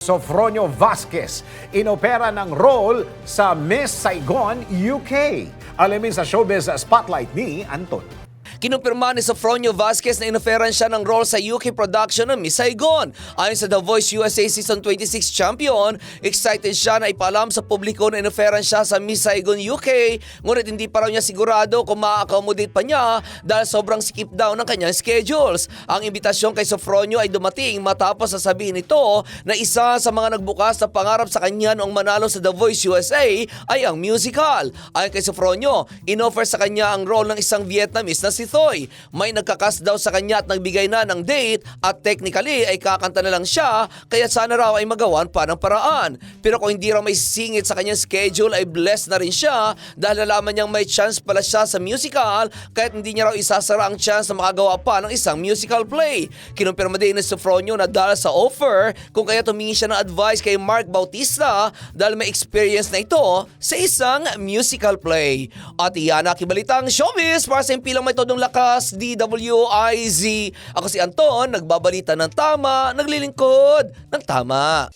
Sofronio Vasquez inopera ng role sa Miss Saigon, UK. Alamin sa Showbiz Spotlight ni Anton. Kinumpirma ni Sofronio Vasquez na inoferan siya ng role sa UK production ng Miss Saigon. Ayon sa The Voice USA Season 26 champion, excited siya na ipaalam sa publiko na inoferan siya sa Miss Saigon UK, ngunit hindi pa raw niya sigurado kung ma-accommodate pa niya dahil sobrang skip daw ng kanyang schedules. Ang imbitasyon kay Sofronio ay dumating matapos sasabihin nito na isa sa mga nagbukas na pangarap sa kanya noong manalo sa The Voice USA ay ang musical. Ayon kay Sofronio, inoffer sa kanya ang role ng isang Vietnamese na si Thoy. May nagkakas daw sa kanya at nagbigay na ng date at technically ay kakanta na lang siya kaya sana raw ay magawan pa ng paraan. Pero kung hindi raw may singit sa kanyang schedule ay blessed na rin siya dahil nalaman niyang may chance pala siya sa musical kahit hindi niya raw isasara ang chance na makagawa pa ng isang musical play. Kinumpirma din ni Sofronio na dahil sa offer kung kaya tumingi siya ng advice kay Mark Bautista dahil may experience na ito sa isang musical play. At iyan ang kibalitang showbiz para sa impilang may todong lakas DWIZ. Ako si Anton, nagbabalita ng tama, naglilingkod ng tama.